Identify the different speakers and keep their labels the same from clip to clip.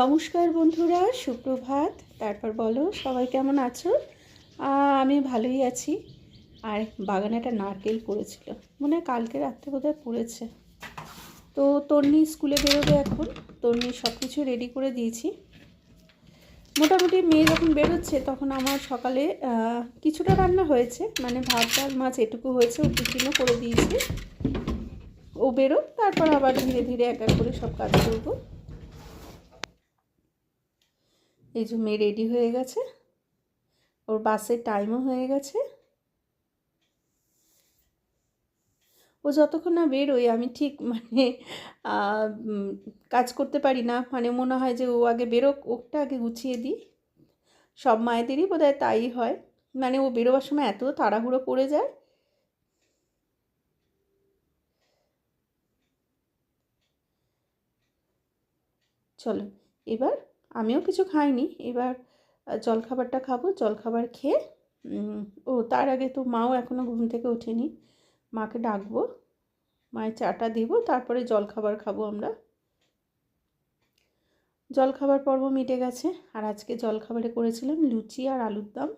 Speaker 1: নমস্কার বন্ধুরা, সুপ্রভাত। তারপর বলো, সবাই কেমন আছো? আমি ভালোই আছি। আর বাগানে একটা নারকেল পড়েছিল। মনে হয় কালকে রাত্রে বোধহয় পড়েছে। তো তন্নি স্কুলে বেরোবে এখন। তন্নি সব কিছু রেডি করে দিয়েছি। মোটামুটি মেয়ে যখন বেরোচ্ছে, তখন আমার সকালে কিছুটা রান্না হয়েছে। মানে ভাত, ডাল, মাছ এটুকু হয়েছে। ও টিফিনও করে দিয়েছি। ও বেরো তারপর আবার ধীরে ধীরে এক এক করে সব কাজ করব। এই যে মেয়ে রেডি হয়ে গেছে। ওর বাসের টাইমও হয়ে গেছে। ও যতক্ষণ না বেরোয়, আমি ঠিক মানে কাজ করতে পারি না। মানে মনে হয় যে ও আগে বেরোক ওকটা আগে গুছিয়ে দিই। সব মায়েদেরই বোধহয় তাই হয়। মানে ও বেরোবার সময় এত তাড়াহুড়ো পড়ে যায়। চলো, এবার আমিও কিছু খাইনি। এবার জলখাবারটা খাব। জলখাবার খেয়ে ও, তার আগে তো মাও এখনও ঘুম থেকে ওঠেনি। মাকে ডাকবো, মায়ের চাটা দিব, তারপরে জলখাবার খাব আমরা। জলখাবার পর্ব মিটে গেছে, আর আজকে জলখাবারে করেছিলাম লুচি আর আলুর দম।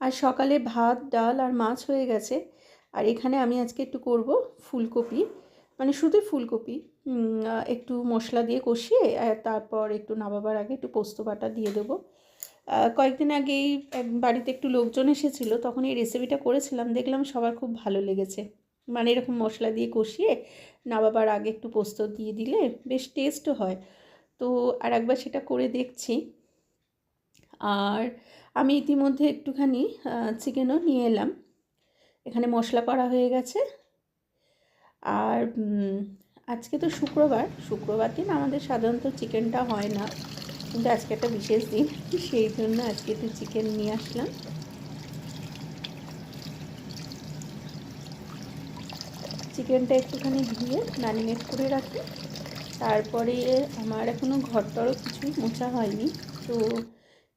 Speaker 1: আর সকালে ভাত, ডাল আর মাছ হয়ে গেছে। আর এখানে আমি আজকে একটু করব ফুলকপি মানে শুধু ফুলকপি। একটু মশলা দিয়ে কষিয়ে তারপর একটু নামাবার আগে একটু পোস্ত বাটা দিয়ে দেবো। কয়েকদিন আগেই বাড়িতে একটু লোকজন এসেছিল, তখন এই রেসিপিটা করেছিলাম, দেখলাম সবার খুব ভালো লেগেছে। মানে এরকম মশলা দিয়ে কষিয়ে, নামাবার আগে একটু পোস্ত দিয়ে দিলে বেশ টেস্টও হয়। তো আর একবার সেটা করে দেখছি। আর আমি ইতিমধ্যে একটুখানি চিকেনও নিয়ে এলাম। এখানে মশলা করা হয়ে গেছে। আর আজকে তো শুক্রবার। শুক্রবার দিন আমাদের সাধারণত চিকেনটা হয় না। কিন্তু আজকে একটা বিশেষ দিন, সেই জন্য আজকে একটু চিকেন নিয়ে আসলাম। চিকেনটা একটুখানি ধুয়ে ম্যারিনেট করে রাখি। তারপরে আমার এখনও ঘরটারও কিছুই মোছা হয়নি। তো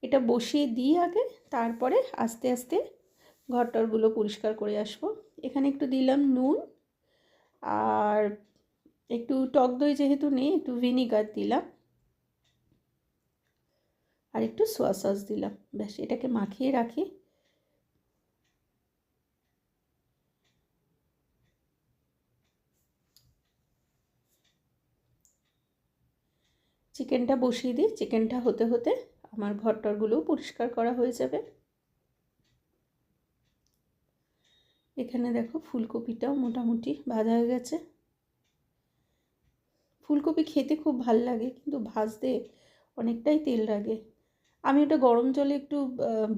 Speaker 1: এটা বসিয়ে দিই আগে, তারপরে আস্তে আস্তে ঘরটরগুলো পরিষ্কার করে আসব। এখানে একটু দিলাম নুন আর একটু টক দই যেহেতু নেই, একটু ভিনিগার দিলাম। আর একটু সোয়া সস দিলাম। ব্যাস, এটাকে মাখিয়ে রাখি। চিকেনটা বসিয়ে দিই। চিকেনটা হতে হতে আমার ঘরটরগুলোও পরিষ্কার করা হয়ে যাবে। এখানে দেখো ফুলকপিটাও মোটামুটি ভাজা হয়ে গেছে। ফুলকপি খেতে খুব ভালো লাগে, কিন্তু ভাজতে অনেকটাই তেল লাগে। আমি ওটা গরম জলে একটু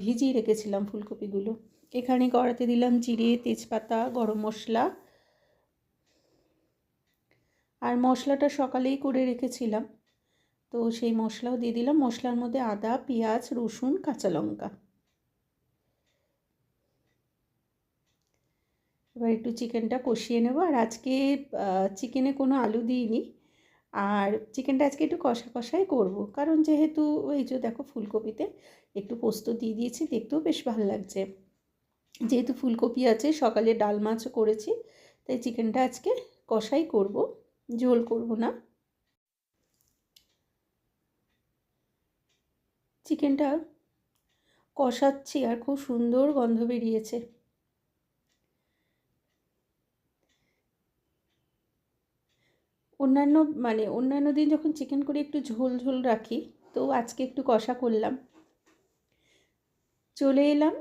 Speaker 1: ভিজিয়ে রেখেছিলাম ফুলকপিগুলো। এখানে কড়াতে দিলাম জিরে তেজপাতা, গরম মশলা। আর মশলাটা সকালেই করে রেখেছিলাম। তো সেই মশলাও দিয়ে দিলাম। মশলার মধ্যে আদা, পেঁয়াজ, রসুন, কাঁচা লঙ্কা। এবার একটু চিকেনটা কষিয়ে নেব। আর আজকে চিকেনে কোনো আলু দিইনি। আর চিকেনটা আজকে একটু কষা কষাই করব। কারণ যেহেতু ওই যে দেখো ফুলকপিতে একটু পোস্ত দিয়ে দিয়েছি, দেখতেও বেশ ভালো লাগছে। যেহেতু ফুলকপি আছে, সকালে ডাল মাছও করেছি, তাই চিকেনটা আজকে কষাই করব, ঝোল করব না। চিকেনটা কষাচ্ছি আর খুব সুন্দর গন্ধ বেরিয়েছে। অন্যান্য মানে অন্যান্য দিন যখন চিকেন করে একটু ঝোল ঝোল রাখি, তো আজকে একটু কষা করলাম। চলে এলাম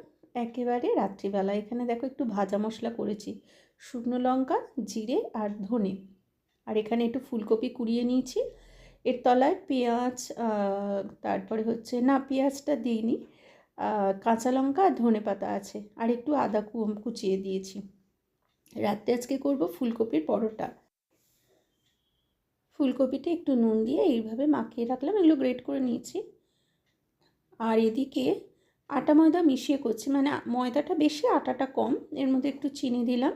Speaker 1: একেবারে রাত্রিবেলা। এখানে দেখো একটু ভাজা মশলা করেছি। শুকনো লঙ্কা, জিরে আর ধনে। আর এখানে একটু ফুলকপি কুড়িয়ে নিয়েছি। এর তলায় পেঁয়াজ তারপরে হচ্ছে না, পেঁয়াজটা দিইনি। কাঁচা লঙ্কা আর ধনে পাতা আছে। আর একটু আদা কুচিয়ে দিয়েছি। রাত্রে আজকে করব ফুলকপির পরোটা। ফুলকপিটা একটু নুন দিয়ে এইভাবে মাখিয়ে রাখলাম, এগুলো গ্রেট করে নিয়েছি। আর এদিকে আটা ময়দা মিশিয়ে করছি মানে ময়দাটা বেশি, আটাটা কম। এর মধ্যে একটু চিনি দিলাম,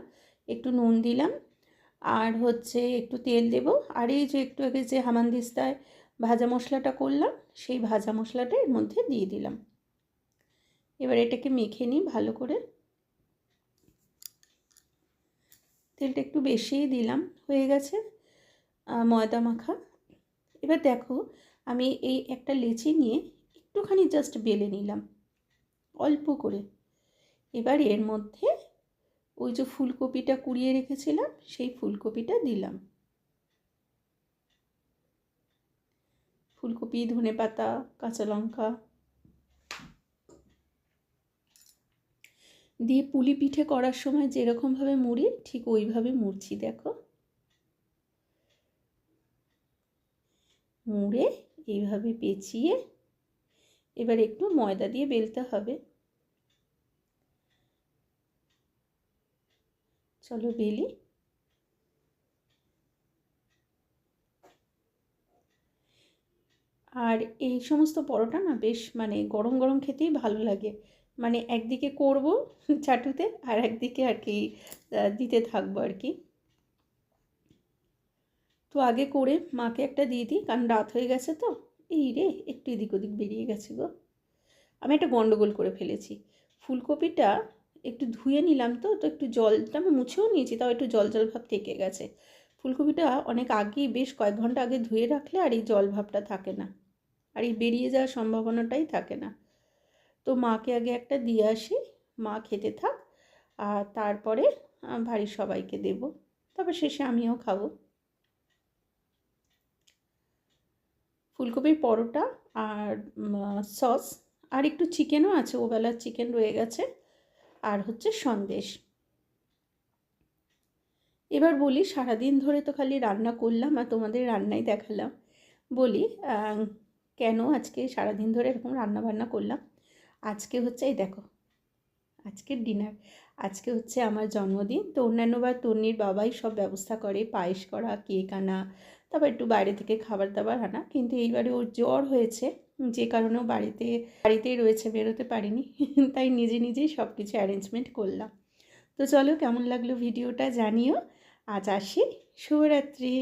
Speaker 1: একটু নুন দিলাম, আর হচ্ছে একটু তেল দেব। আর এই যে একটু আগে যে হামানদিস্তায় ভাজা মশলাটা করলাম, সেই ভাজা মশলাটা এর মধ্যে দিয়ে দিলাম। এবার এটাকে মেখে নিই ভালো করে। তেলটা একটু বেশিই দিলাম, হয়ে গেছে। ময়দা মাখা। এবার দেখো, আমি এই একটা লেচি নিয়ে একটুখানি জাস্ট বেলে নিলাম, অল্প করে। এবার এর মধ্যে ওই যে ফুলকপিটা কুড়িয়ে রেখেছিলাম, সেই ফুলকপিটা দিলাম। ফুলকপি, ধনে পাতা, কাঁচা লঙ্কা দিয়ে পুলি পিঠে করার সময় যেরকমভাবে মুড়ি, ঠিক ওইভাবে মুড়ছি, দেখো। মুড়ে এইভাবে পেঁচিয়ে এবার একটু ময়দা দিয়ে বেলতে হবে। চলো বেলি। আর এই সমস্ত পরোটা না বেশ মানে গরম গরম খেতেই ভালো লাগে। মানে একদিকে করব চাটুতে আর একদিকে আর কি দিতে থাকব আর কি। তো আগে করে মাকে একটা দিয়ে দিই, কারণ রাত হয়ে গেছে তো। এই রে, একটু এদিক ওদিক বেরিয়ে গেছে গো। আমি একটা গন্ডগোল করে ফেলেছি। ফুলকপিটা একটু ধুয়ে নিলাম তো তো একটু জলটা আমি মুছেও নিয়েছি, তাও একটু জল জল ভাব থেকে গেছে। ফুলকপিটা অনেক আগেই, বেশ কয়েক ঘণ্টা আগে ধুয়ে রাখলে আর এই জল ভাবটা থাকে না। আর এই বেরিয়ে যাওয়ার সম্ভাবনাটাই থাকে না। তো মাকে আগে একটা দিয়ে আসি, মা খেতে থাক, আর তারপরে বাড়ির সবাইকে দেব। তবে শেষে আমিও খাব। ফুলকপির পরোটা আর সস, আর একটু চিকেনও আছে, ওবেলার চিকেন রয়ে গেছে। আর হচ্ছে সন্দেশ। এবার বলি, সারাদিন ধরে তো খালি রান্না করলাম আর তোমাদের রান্নাই দেখালাম। বলি কেন আজকে সারাদিন ধরে এরকম রান্না বান্না করলাম? আজকে হচ্ছে, এই দেখো, আজকের ডিনার আজকে হচ্ছে আমার জন্মদিন। তো অন্যান্যবার তন্নির বাবাই সব ব্যবস্থা করে, পায়েস করা কেক আনা তারপর একটু বাইরে থেকে খাবার দাবার আনা। কিন্তু এইবারে ওর জ্বর হয়েছে, যে কারণেও বাড়িতে, বাড়িতেই রয়েছে, বেরোতে পারিনি। তাই নিজে নিজেই সব কিছু অ্যারেঞ্জমেন্ট করলাম। তো চলো, কেমন লাগল ভিডিওটা জানিও। আজ আসি। শুভরাত্রি।